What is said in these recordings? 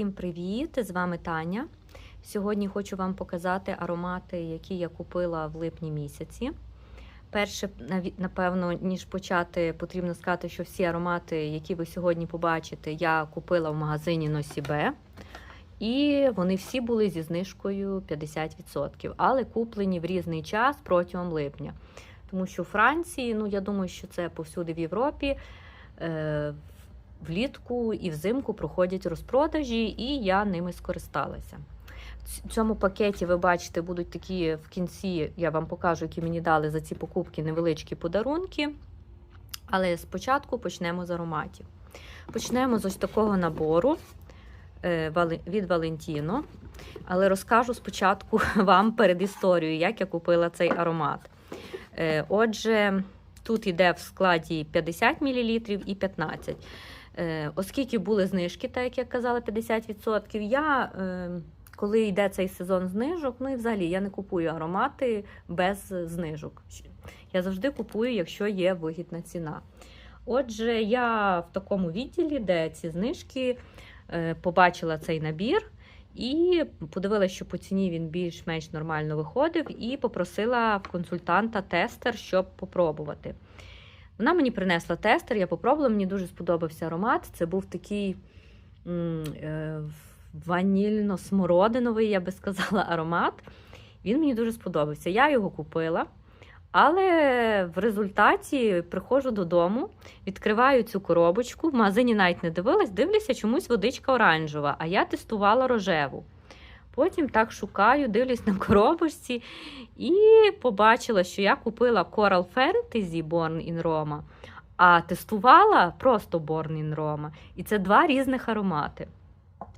Всім привіт! З вами Таня. Сьогодні хочу вам показати аромати, які я купила в липні місяці. Перше, напевно, ніж почати, потрібно сказати, що всі аромати, які ви сьогодні побачите, я купила в магазині Носібе. І вони всі були зі знижкою 50%, але куплені в різний час протягом липня. Тому що у Франції, ну я думаю, що це повсюди в Європі. Влітку і взимку проходять розпродажі, і я ними скористалася. В цьому пакеті ви бачите, будуть такі в кінці, я вам покажу, які мені дали за ці покупки невеличкі подарунки. Але спочатку почнемо з ароматів. Почнемо з ось такого набору е, від Valentino. Але розкажу спочатку вам перед історією, як я купила цей аромат. Е, Отже, тут йде в складі 50 мл і 15 Е, Оскільки були знижки, так як я казала, 50%, я, е, коли йде цей сезон знижок, ну і взагалі я не купую аромати без знижок. Я завжди купую, якщо є вигідна ціна. Отже, я в такому відділі, де ці знижки, е, побачила цей набір. І подивилася, що по ціні він більш-менш нормально виходив, і попросила в консультанта тестер, щоб попробувати. Вона мені принесла тестер, я попробувала, мені дуже сподобався аромат. Це був такий е, ванільно-смородиновий, я би сказала, аромат. Він мені дуже сподобався. Я його купила. Але в результаті приходжу додому, відкриваю цю коробочку. В магазині навіть не дивилась, дивлюся, чомусь водичка оранжева, а я тестувала рожеву. Потім так шукаю, дивлюсь на коробочці і побачила, що я купила Coral Fantasy Born in Roma, а тестувала просто Born in Roma. І це два різних аромати.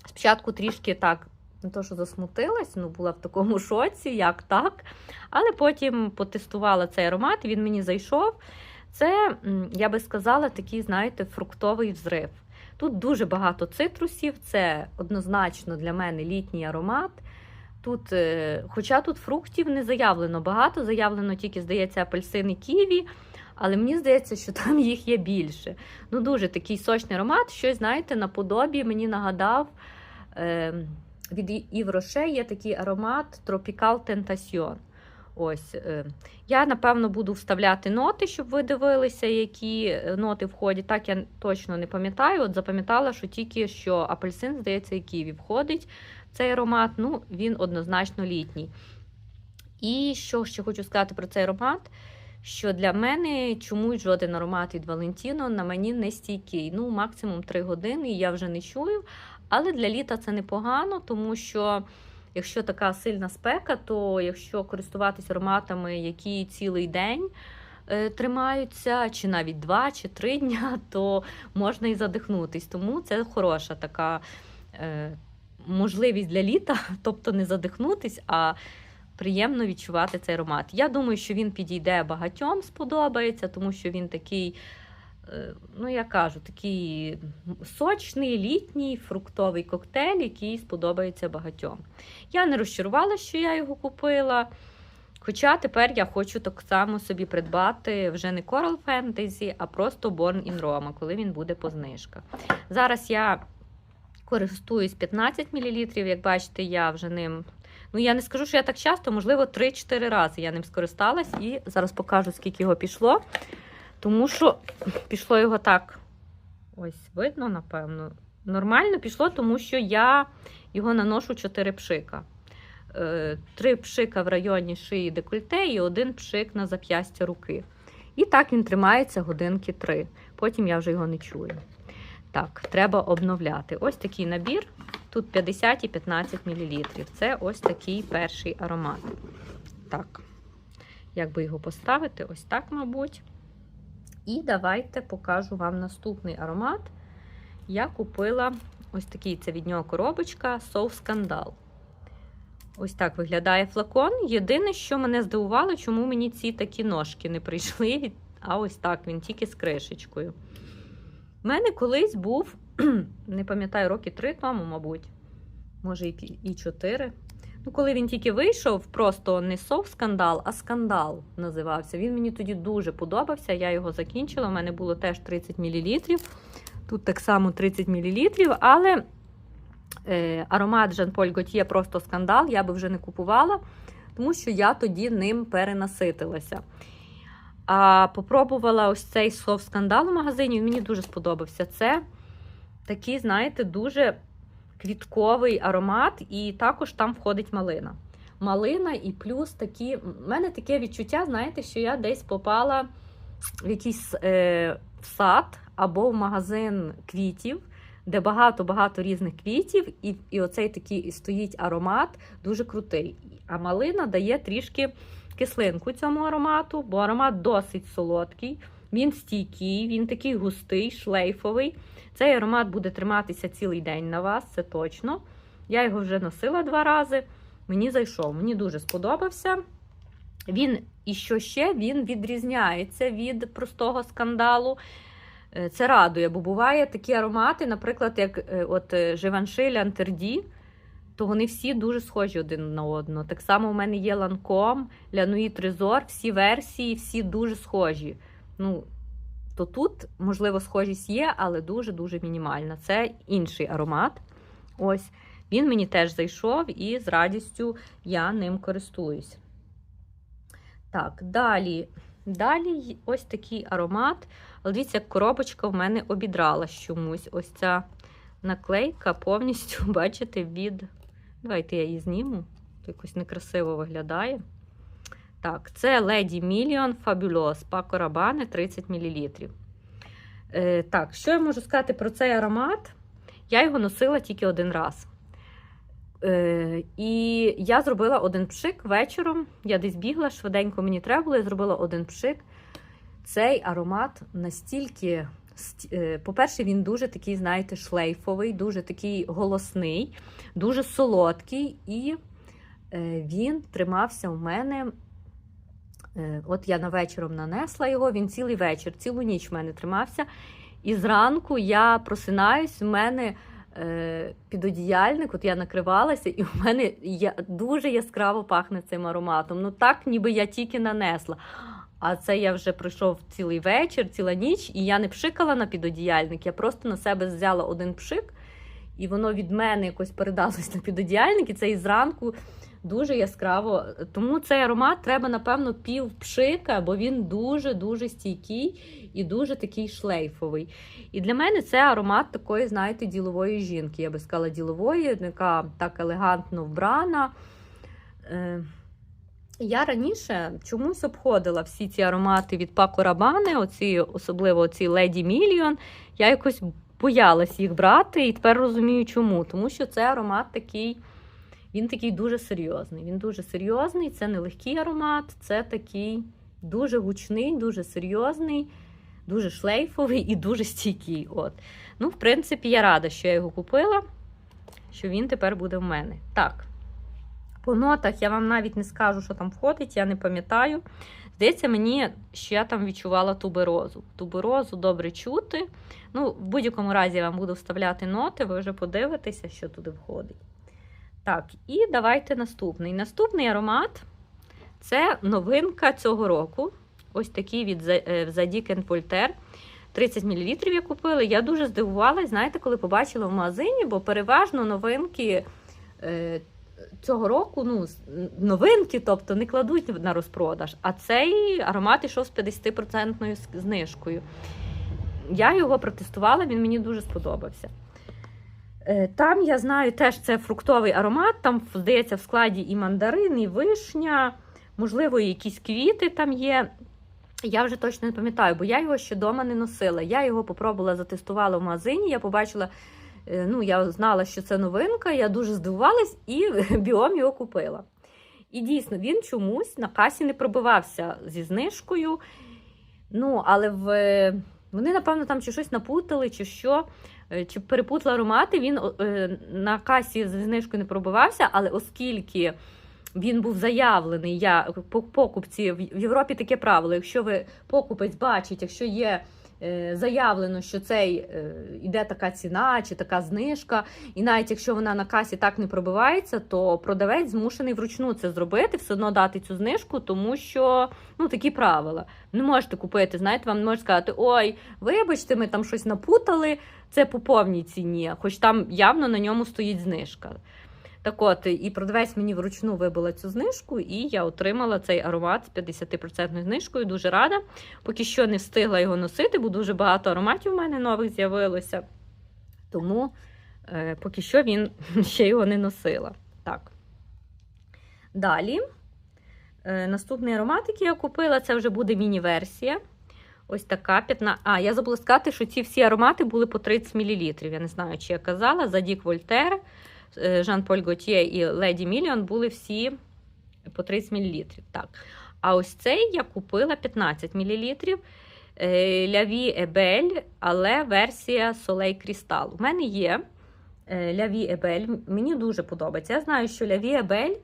Спочатку трішки так, не то, що засмутилась, ну була в такому шоці, як так. Але потім потестувала цей аромат, він мені зайшов. Це, я би сказала, такий, знаєте, фруктовий взрив. Тут дуже багато цитрусів, це однозначно для мене літній аромат. Тут, е, хоча тут фруктів не заявлено багато, заявлено тільки, здається, апельсин і ківі, але мені здається, що там їх є більше. Ну, дуже такий сочний аромат, щось, знаєте, наподобі мені нагадав. Е, від Rocher є такий аромат Tropical Tentation. Ось, е, я, напевно, буду вставляти ноти, щоб ви дивилися, які е, ноти входять. Так я точно не пам'ятаю. От запам'ятала, що тільки що апельсин, здається, і ківі входить в цей аромат. Ну, він однозначно літній. І що ще хочу сказати про цей аромат? Що для мене чомусь жоден аромат від Valentino на мені не стійкий. Ну, максимум 3 години, і я вже не чую. Але для літа це непогано, тому що. Якщо така сильна спека, то якщо користуватися ароматами, які цілий день е, тримаються, чи навіть два чи три дня, то можна і задихнутись. Тому це хороша така е, можливість для літа, тобто не задихнутись, а приємно відчувати цей аромат. Я думаю, що він підійде багатьом, сподобається, тому що він такий. Е, Ну, я кажу, такий сочний, літній фруктовий коктейль, який сподобається багатьом. Я не розчарувала, що я його купила. Хоча тепер я хочу так само собі придбати вже не Coral Fantasy, а просто Born in Roma, коли він буде по знижках. Зараз я користуюсь 15 мл. Як бачите, я вже ним. Ну, я не скажу, що я так часто, можливо, 3-4 рази я ним скористалась і зараз покажу, скільки його пішло. Тому що пішло його так. Ось, видно, напевно. Нормально пішло, тому що я його наношу 4 пшика. Е, Три пшика в районі шиї декольте і один пшик на зап'ястя руки. І так він тримається годинки 3. Потім я вже його не чую. Так, треба обновляти. Ось такий набір. Тут 50 і 15 мл. Це ось такий перший аромат. Так, як би його поставити? Ось так, мабуть. І давайте покажу вам наступний аромат. Я купила ось такий це від нього коробочка Соус Скандал. Ось так виглядає флакон. Єдине, що мене здивувало, чому мені ці такі ножки не прийшли. А ось так він тільки з кришечкою. У мене колись був, не пам'ятаю, роки три тому, мабуть, може і чотири. Ну, коли він тільки вийшов, просто не сов скандал, а скандал називався. Він мені тоді дуже подобався. Я його закінчила. У мене було теж 30 мл. Тут так само 30 мл, але е, аромат Jean-Paul Gaultier просто скандал, я би вже не купувала, тому що я тоді ним перенаситилася. А попробувала ось цей слов скандал в магазині, він мені дуже сподобався. Це такий, знаєте, дуже квітковий аромат, і також там входить малина. Малина і плюс такі. У мене таке відчуття, знаєте, що я десь попала в якийсь е, в сад або в магазин квітів, де багато-багато різних квітів, і, і оцей такий стоїть аромат дуже крутий. А малина дає трішки кислинку цьому аромату, бо аромат досить солодкий, він стійкий, він такий густий, шлейфовий. Цей аромат буде триматися цілий день на вас, це точно. Я його вже носила два рази. Мені зайшов, мені дуже сподобався. Він і що ще він відрізняється від простого скандалу. Е, Це радує, бо буває такі аромати, наприклад, як е, от Живанши Лянтерді, то вони всі дуже схожі один на одного. Так само у мене є Ланком, Лянуї Трезор, всі версії, всі дуже схожі. Ну, то тут, можливо, схожість є, але дуже-дуже мінімальна. Це інший аромат. Ось. Він мені теж зайшов і з радістю я ним користуюсь. Так, далі. Далі ось такий аромат. Але дивіться, коробочка в мене обідралась чомусь. Ось ця наклейка повністю, бачите, від. Давайте я її зніму. То якось некрасиво виглядає. Так, це Lady Million Fabulous Paco Rabanne 30 мл. Е, так, що я можу сказати про цей аромат? Я його носила тільки один раз. Е, і я зробила один пшик вечором. Я десь бігла, швиденько мені треба було, я зробила один пшик. Цей аромат настільки, е, по-перше, він дуже такий, знаєте, шлейфовий, дуже такий голосний, дуже солодкий, і е, він тримався у мене. Е, От я на вечором нанесла його, він цілий вечір, цілу ніч в мене тримався. І зранку я просинаюсь, у мене е, підодіяльник, от я накривалася, і у мене я, дуже яскраво пахне цим ароматом. Ну так, ніби я тільки нанесла. А це я вже пройшов цілий вечір, ціла ніч, і я не пшикала на підодіяльник, я просто на себе взяла один пшик, і воно від мене якось передалось на підодіяльник, і це зранку дуже яскраво. Тому цей аромат треба, напевно, пів пшика, бо він дуже-дуже стійкий і дуже такий шлейфовий. І для мене це аромат такої, знаєте, ділової жінки. Я би сказала, ділової, яка так елегантно вбрана. Е, Я раніше чомусь обходила всі ці аромати від Пако Рабани, оці, особливо ці Lady Million. Я якось боялась їх брати, і тепер розумію, чому. Тому що це аромат такий. Він такий дуже серйозний. Він дуже серйозний, це не легкий аромат, це такий дуже гучний, дуже серйозний, дуже шлейфовий і дуже стійкий. От. Ну, в принципі, я рада, що я його купила, що він тепер буде в мене. Так. По нотах я вам навіть не скажу, що там входить, я не пам'ятаю. Здається, мені, що я там відчувала туберозу. Туберозу добре чути. Ну, в будь-якому разі я вам буду вставляти ноти, ви вже подивитеся, що туди входить. Так, і давайте наступний. Наступний аромат це новинка цього року. Ось такий від Zadig Polter. 30 мл я купила. Я дуже здивувалась, знаєте, коли побачила в магазині, бо переважно новинки е, цього року, ну, новинки, тобто не кладуть на розпродаж. А цей аромат йшов з 50% знижкою. Я його протестувала, він мені дуже сподобався. Е, Там, я знаю, теж це фруктовий аромат, там, здається, в складі і мандарин, і вишня, можливо, і якісь квіти там є. Я вже точно не пам'ятаю, бо я його ще вдома не носила. Я його попробувала, затестувала в магазині. Я побачила, ну, я знала, що це новинка, я дуже здивувалась і біом його купила. І дійсно, він чомусь на касі не пробивався зі знижкою. Ну, але в... вони, напевно, там чи щось напутали, чи що. Чи перепутала аромати, він на касі з знижкою не пробивався, але оскільки він був заявлений, я по покупці в Європі таке правило. Якщо ви покупець бачить, якщо є е, заявлено, що цей е, іде така ціна чи така знижка, і навіть якщо вона на касі так не пробивається, то продавець змушений вручну це зробити, все одно дати цю знижку, тому що ну такі правила. Не можете купити, знаєте, вам не можуть сказати, ой, вибачте, ми там щось напутали, це по повній ціні, хоч там явно на ньому стоїть знижка. Так от, і продавець мені вручну вибила цю знижку, і я отримала цей аромат з 50% знижкою. Дуже рада. Поки що не встигла його носити, бо дуже багато ароматів у мене нових з'явилося. Тому е, поки що він ще його не носила. Так. Далі. Е, наступний аромат, який я купила, це вже буде міні-версія. Ось така 15. А, я забула сказати, що ці всі аромати були по 30 мл. Я не знаю, чи я казала. Задік Вольтер, Жан-Поль Готьє і Леді Мільйон були всі по 30 мл. Так. А ось цей я купила 15 мл. Ляві Ебель, але версія Soleil Crystal. У мене є Ляві Ебель. Мені дуже подобається. Я знаю, що Ляві Ебель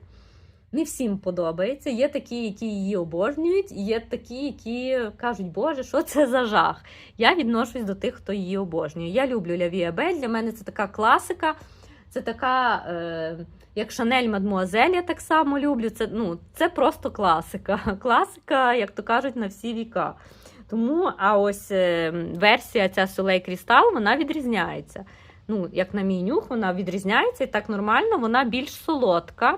не всім подобається. Є такі, які її обожнюють, є такі, які кажуть, Боже, що це за жах. Я відношусь до тих, хто її обожнює. Я люблю Ляві Ебель. Для мене це така класика. Це така, е, як Шанель Мадмуазель, я так само люблю. Це ну, це просто класика. Класика, як то кажуть, на всі віка. Тому, а ось е, версія ця Soleil Crystal, вона відрізняється. Ну, Як на мій нюх, вона відрізняється і так нормально, вона більш солодка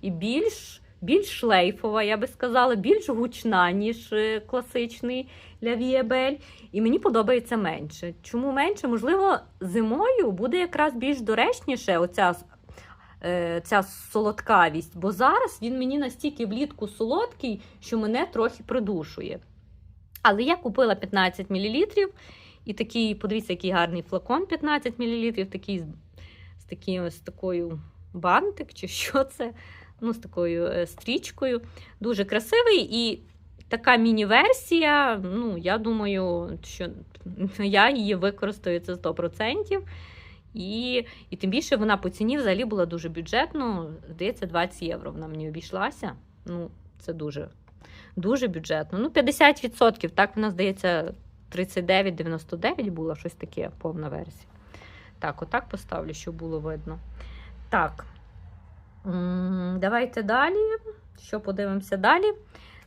і більш більш шлейфова, я би сказала, більш гучна, ніж е, класичний Лявієбель. І мені подобається менше. Чому менше? Можливо, зимою буде якраз більш доречніше оця е, ця солодкавість, бо зараз він мені настільки влітку солодкий, що мене трохи придушує. Але я купила 15 мл. І такий, подивіться, який гарний флакон 15 мл, такий з, з такою бантик, чи що це? Ну, з такою е, стрічкою. Дуже красивий. І така міні-версія. Ну, я думаю, що я її використаю це 100%. І і тим більше вона по ціні взагалі була дуже бюджетно. Здається, 20 євро вона мені обійшлася. Ну, це дуже дуже бюджетно. Ну, 50%. Так, вона, здається, 39,99 була щось таке, повна версія. Так, отак поставлю, щоб було видно. Так. Давайте далі. Що подивимося далі?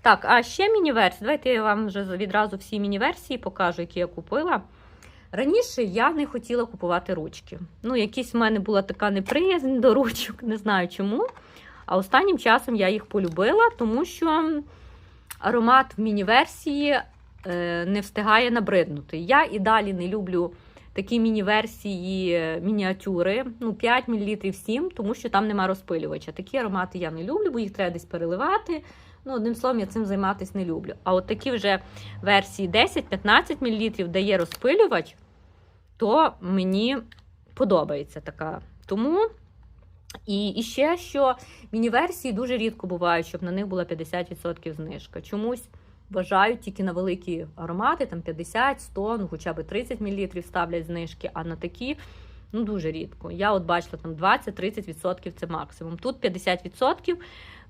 Так, а ще міні-версії. Давайте я вам вже відразу всі міні-версії покажу, які я купила. Раніше я не хотіла купувати ручки. Ну, якісь в мене була така неприязнь до ручок, не знаю чому. А останнім часом я їх полюбила, тому що аромат в міні-версії е, не встигає набриднути. Я і далі не люблю такі міні-версії, мініатюри, ну 5 мл 7, тому що там нема розпилювача. Такі аромати я не люблю, бо їх треба десь переливати. Ну, одним словом, я цим займатися не люблю. А от такі вже версії 10-15 мл, де є розпилювач, то мені подобається така. Тому. І, і ще що міні-версії дуже рідко бувають, щоб на них була 50% знижка. Чомусь вважають тільки на великі аромати, там 50, 100, ну хоча б 30 мл ставлять знижки, а на такі ну дуже рідко. Я от бачила там 20-30% це максимум. Тут 50%.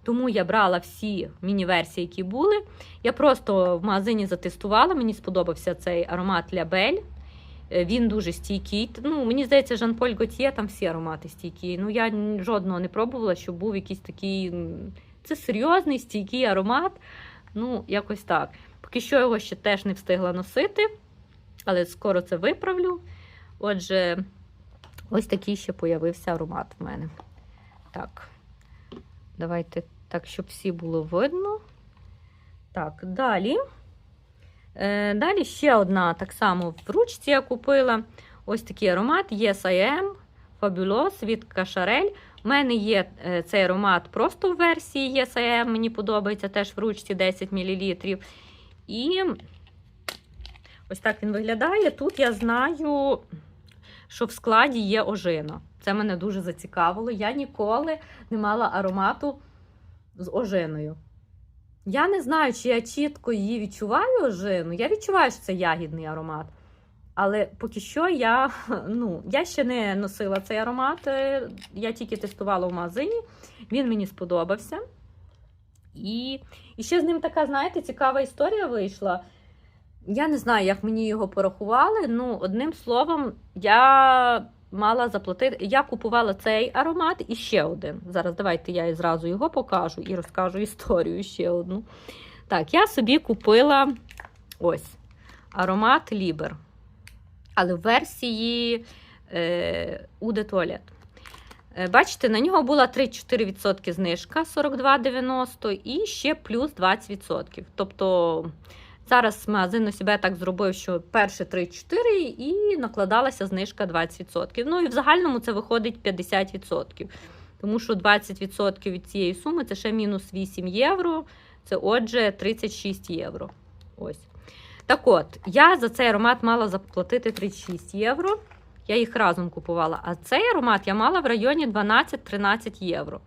Тому я брала всі міні-версії, які були. Я просто в магазині затестувала, мені сподобався цей аромат Лябель. Він дуже стійкий. Ну, Мені здається, Жан-Поль Готьє, там всі аромати стійкі. Ну, я жодного не пробувала, щоб був якийсь такий. Це серйозний стійкий аромат. Ну, якось так. Поки що його ще теж не встигла носити, але скоро це виправлю. Отже, ось такий ще появився аромат в мене. Так, давайте так, щоб всі було видно. Так, далі. Е, Далі ще одна, так само в ручці я купила ось такий аромат Yes I Am Fabulous від Кашарель. У мене є е, цей аромат просто в версії I Am, мені подобається теж в ручці 10 мл. І ось так він виглядає. Тут я знаю, що в складі є ожина. Це мене дуже зацікавило. Я ніколи не мала аромату з ожиною. Я не знаю, чи я чітко її відчуваю ожину. Я відчуваю, що це ягідний аромат. Але поки що я ну, я ще не носила цей аромат, е, я тільки тестувала в магазині, він мені сподобався. І і ще з ним така, знаєте, цікава історія вийшла. Я не знаю, як мені його порахували. Ну, одним словом, я мала заплатити. Я купувала цей аромат і ще один. Зараз давайте я зразу його покажу і розкажу історію ще одну. Так, я собі купила ось аромат Лібер. Але в версії е, Уде Туалет. Бачите, на нього була 3-4% знижка 42,90 і ще плюс 20%. Тобто зараз магазин у себе так зробив, що перше 3-4 і накладалася знижка 20%. Ну і в загальному це виходить 50%. Тому що 20% від цієї суми це ще мінус 8 євро. Це отже 36 євро. Ось. Так от, я за цей аромат мала заплатити 36 євро. Я їх разом купувала. А цей аромат я мала в районі 12-13 євро.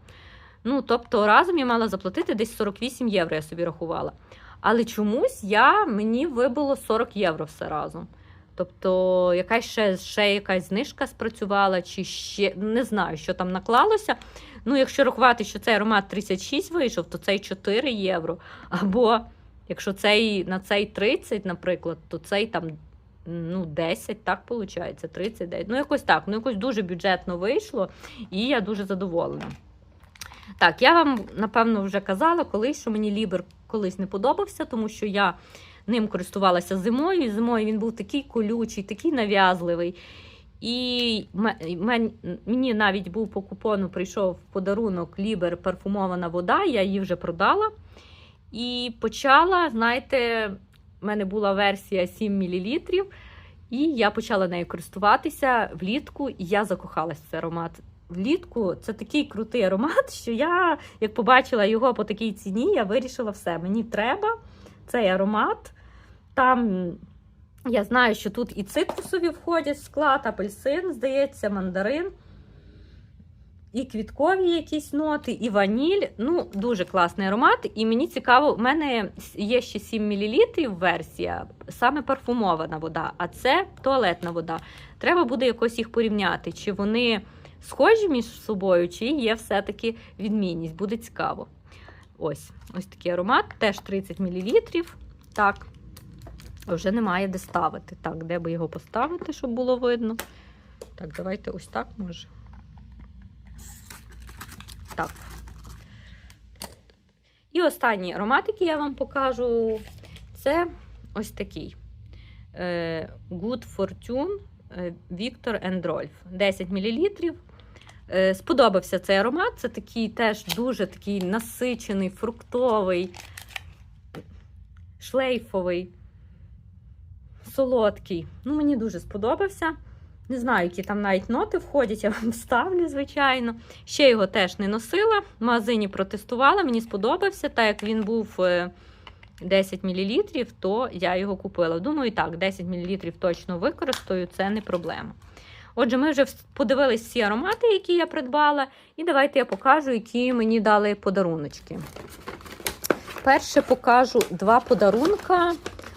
Ну, тобто, разом я мала заплатити десь 48 євро, я собі рахувала. Але чомусь я, мені вибило 40 євро все разом. Тобто, якась ще, ще якась знижка спрацювала, чи ще не знаю, що там наклалося. Ну, якщо рахувати, що цей аромат 36 вийшов, то цей 4 євро. Або якщо цей на цей 30, наприклад, то цей там ну, 10, так виходить, 39. Ну, якось так, ну якось дуже бюджетно вийшло, і я дуже задоволена. Так, я вам, напевно, вже казала колись, що мені Лібер колись не подобався, тому що я ним користувалася зимою, і зимою він був такий колючий, такий нав'язливий. І мені навіть був по купону, прийшов в подарунок Лібер парфумована вода, я її вже продала. І почала, знаєте, в мене була версія 7 мл, і я почала нею користуватися влітку, і я закохалась в цей аромат. Влітку це такий крутий аромат, що я, як побачила його по такій ціні, я вирішила все. Мені треба цей аромат. Там я знаю, що тут і цитрусові входять в склад, апельсин, здається, мандарин. І квіткові якісь ноти, і ваніль. Ну, дуже класний аромат. І мені цікаво, в мене є ще 7 мл версія, саме парфумована вода, а це туалетна вода. Треба буде якось їх порівняти, чи вони схожі між собою, чи є все-таки відмінність. Буде цікаво. Ось ось такий аромат, теж 30 мл. Так, вже немає де ставити. Так, де би його поставити, щоб було видно. Так, давайте ось так може. Так. І останній аромат, який я вам покажу, це ось такий е, Good Fortune Victor Rolf. 10 мл. Сподобався цей аромат. Це такий теж дуже такий насичений, фруктовий, шлейфовий, солодкий. Ну, мені дуже сподобався. Не знаю, які там навіть ноти входять, я вам вставлю, звичайно. Ще його теж не носила. В магазині протестувала, мені сподобався. Так як він був е, 10 мл, то я його купила. Думаю, так, 10 мл точно використаю, це не проблема. Отже, ми вже подивились всі аромати, які я придбала, і давайте я покажу, які мені дали подаруночки. Перше покажу два подарунка.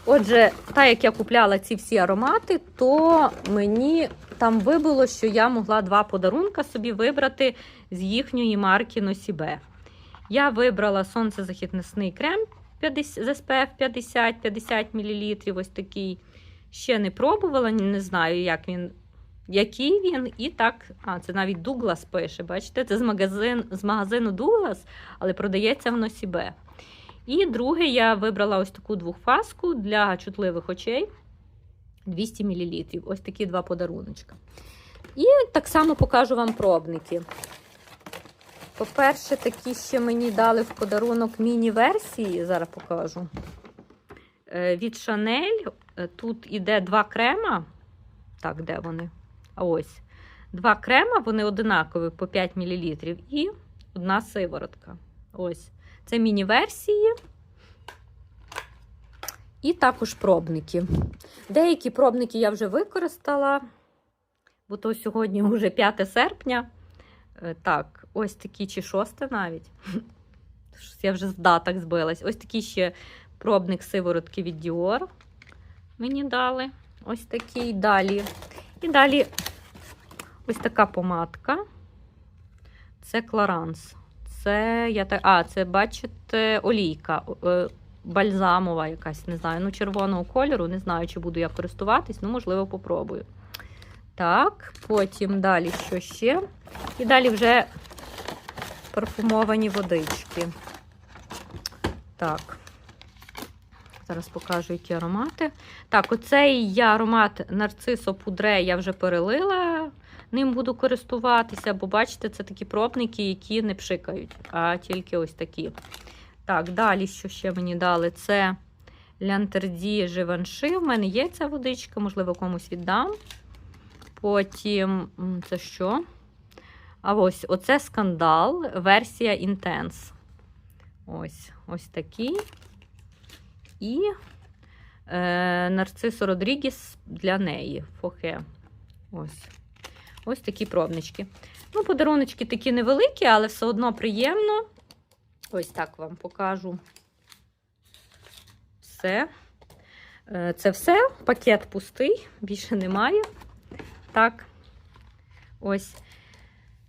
Отже, так як я купляла ці всі аромати, то мені там вибило, що я могла два подарунка собі вибрати з їхньої марки Носібе. Я вибрала сонцезахисний крем 50, з SPF 50-50 мл. Ось такий. Ще не пробувала, не знаю, як він, який він. І так, а, це навіть Douglas пише. Бачите, це з, магазин, з магазину Douglas, але продається в Носібе. І друге, я вибрала ось таку двохфаску для чутливих очей 200 мл. Ось такі два подаруночка. І так само покажу вам пробники. По-перше, такі ще мені дали в подарунок міні-версії, зараз покажу. Е, Від. Е, Тут іде два крема. Так, де вони? А ось. Два крема, вони одинакові по 5 мл. І одна сиворотка. Ось. Це міні-версії. І також пробники. Деякі пробники я вже використала, бо то сьогодні вже 5 серпня. Е, Так, ось такі чи 6 навіть. Я вже з даток збилась. Ось такий ще пробник сиворотки від Dior. Мені дали. Ось такий далі. І далі ось така помадка. Це Clarins. Це я так. А, це, бачите, олійка. Е, бальзамова якась, не знаю, ну червоного кольору. Не знаю, чи буду я користуватись, ну, можливо, попробую. Так, потім далі що ще? І далі вже парфумовані водички. Так. Зараз покажу, які аромати. Так, оцей я аромат нарцисо пудре я вже перелила. Ним буду користуватися, бо бачите, це такі пробники, які не пшикають, а тільки ось такі. Так, далі, що ще мені дали? Це Лянтерді Живанши. У мене є ця водичка, можливо, комусь віддам. Потім, це що? А ось оце скандал, версія Intense. Ось ось такі. І е, Нарцисо Родрігіс для неї. Фохе. Ось. Ось такі пробнички. Ну, подаруночки такі невеликі, але все одно приємно. Ось так вам покажу. Все. Е, Це все. Пакет пустий, більше немає. Так. Ось.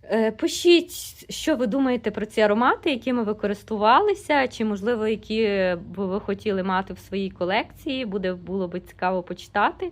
Е, Пишіть, що ви думаєте про ці аромати, якими ви користувалися, чи, можливо, які б ви хотіли мати в своїй колекції. Буде, було б цікаво почитати.